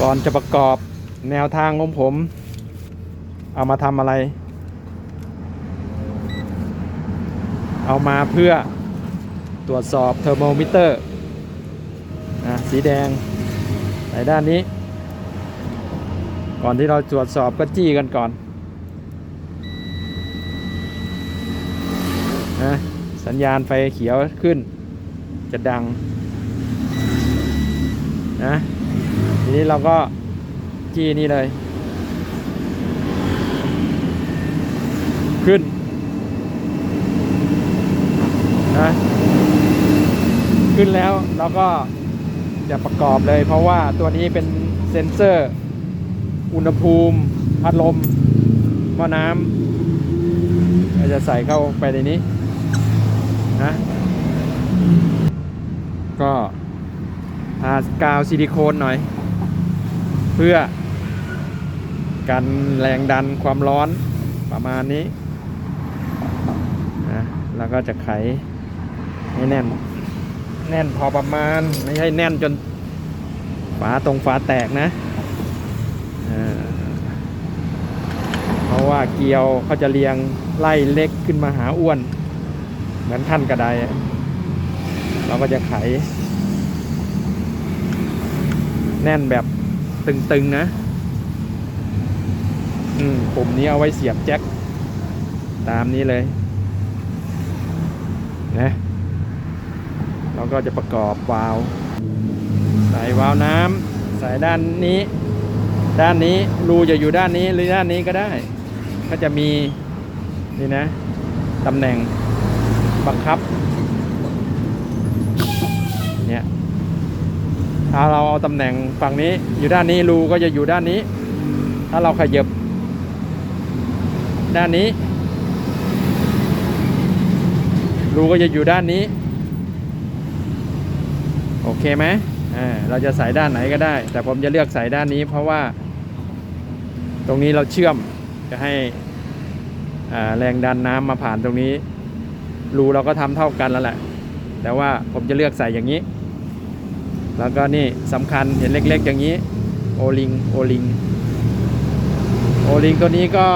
ก่อนจะประกอบแนวทางของผม เอามาทำอะไร เอามาเพื่อตรวจสอบเทอร์โมมิเตอร์นะสีแดงในด้านนี้ ก่อนที่เราตรวจสอบก็จี้กันก่อนนะสัญญาณไฟเขียวขึ้นจะดังนะ ทีนี้เราก็จี้นี่เลย ขึ้นนะขึ้นแล้วเราก็จะประกอบเลยเพราะว่าตัวนี้เป็นเซ็นเซอร์ อุณหภูมิ พัดลมหม้อน้ำเราจะใส่เข้าไปในนี้นะก็ทากาวซิลิโคนหน่อย พื่อกันแรงดันความร้อนประมาณนี้นะแล้วก็จะไขให้แน่น แน่นพอประมาณ ไม่ใช่แน่นจนฝาตรงฝาแตกนะเพราะว่าเกลียวเขาจะเรียงไล่เล็กขึ้นมาหาอ้วน เหมือนขั้นกระไดเราก็จะไข แน่นแบบ ตึงๆนะ อืมปุ่มนี้เอาไว้เสียบแจ็ค ตามนี้เลยนะเราก็จะประกอบวาล์วใส่วาล์วน้ำใส่ด้านนี้ ด้านนี้รูจะอยู่ด้านนี้หรือด้านนี้ก็ได้ ก็จะมีนี่นะตำแหน่งบังคับ เนี่ย ถ้าเราเอาตำแหน่งฝั่งนี้อยู่ด้านนี้รูก็จะอยู่ด้านนี้ ถ้าเราขยับด้านนี้รูก็จะอยู่ด้านนี้ โอเคไหมอ่าเราจะใส่ด้านไหนก็ได้ แต่ผมจะเลือกใส่ด้านนี้เพราะว่า ตรงนี้เราเชื่อมจะให้อ่าแรงดันน้ำมาผ่านตรงนี้รูเราก็ทำเท่ากันแล้วแหละ แต่ว่าผมจะเลือกใส่อย่างนี้ แล้วก็นี่สำคัญเห็นเล็กๆ อย่างนี้โอลิงโอลิงโอลิงตัวนี้ก็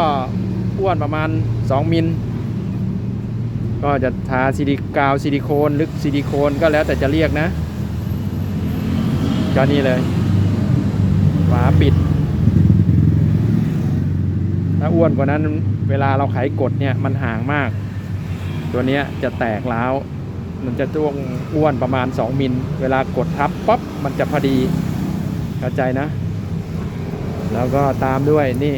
อ้วนประมาณ 2 มิล ก็จะทาซิลิกาวซิลิโคนหรือซิลิโคนก็แล้วแต่จะเรียกนะ ก็นี่เลยฝาปิด ถ้าอ้วนกว่านั้นเวลาเราไขกดเนี่ยมันห่างมาก ตัวนี้จะแตกร้าว มันจะต้องอ้วนประมาณ 2 มิล เวลากดทับปั๊บมันจะพอดีเข้าใจนะ แล้วก็ตามด้วยนี่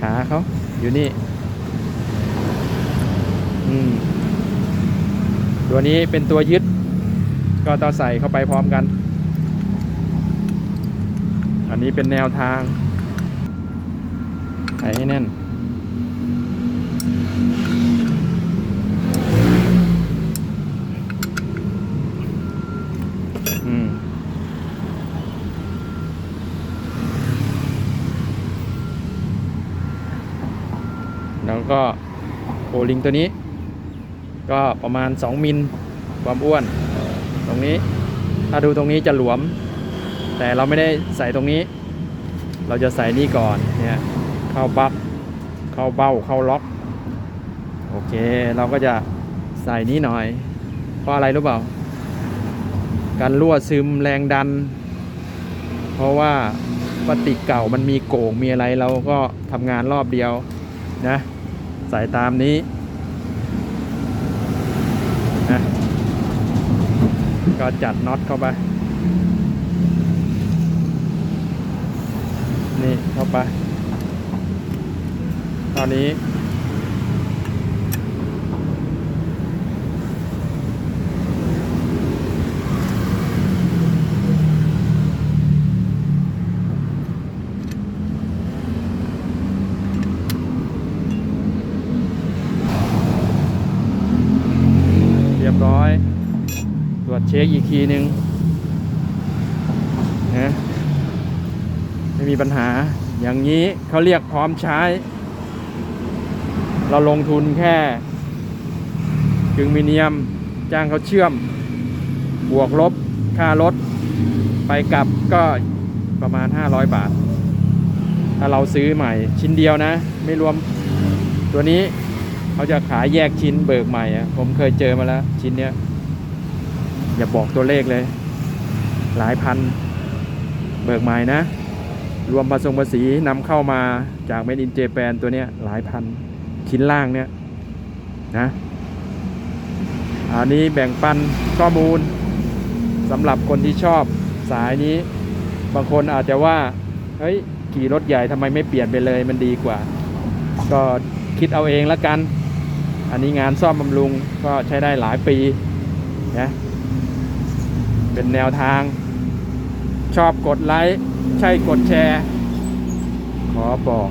ขาเขาอยู่นี่ อืม ตัวนี้เป็นตัวยึด ก็ต้องใส่เข้าไปพร้อมกัน อันนี้เป็นแนวทางใส่ให้แน่น แล้วก็โอลิงตัวนี้ ก็ประมาณ 2 มิลความอ้วน ตรงนี้ถ้าดูตรงนี้จะหลวม แต่เราไม่ได้ใส่ตรงนี้ เราจะใส่นี่ก่อนเนี่ยเข้าบัฟเข้าเบ้าเข้าล็อก โอเคเราก็จะใส่นี้หน่อย เพราะอะไรรู้เปล่าการรั่วซึมแรงดัน เพราะว่าพลาสติกเก่ามันมีโก่งมีอะไรเราก็ทำงานรอบเดียวนะ ใส่ตามนี้นะก็จัดน็อตเข้าไป นี่เข้าไป ตอนนี้ เรียบร้อย ตรวจเช็คอีกทีหนึ่งนะไม่มีปัญหาอย่างนี้เขาเรียกพร้อมใช้ เราลงทุนแค่กึ่งมิเนียมจ้างเขาเชื่อม บวกลบค่ารถ ไปกลับก็ประมาณ 500 บาท ถ้าเราซื้อใหม่ชิ้นเดียวนะ ไม่รวมตัวนี้เขาจะขายแยกชิ้นเบิกใหม่ผมเคยเจอมาแล้วชิ้นเนี้ย อย่าบอกตัวเลขเลย หลายพัน เบิกใหม่นะ รวมผสมภาษีนำเข้ามาจากเมดินเจแปนตัวเนี้ยหลายพันชิ้นล่างเนี้ยนะอันนี้แบ่งปันข้อมูลสำหรับคนที่ชอบสายนี้ บางคนอาจจะว่า เฮ้ยขี่รถใหญ่ทำไมไม่เปลี่ยนไปเลยมันดีกว่า ก็คิดเอาเองละกัน อันนี้งานซ่อมบำรุงก็ใช้ได้หลายปีนะ เป็นแนวทาง ชอบกดไลค์ ใช่กดแชร์ ขอบอก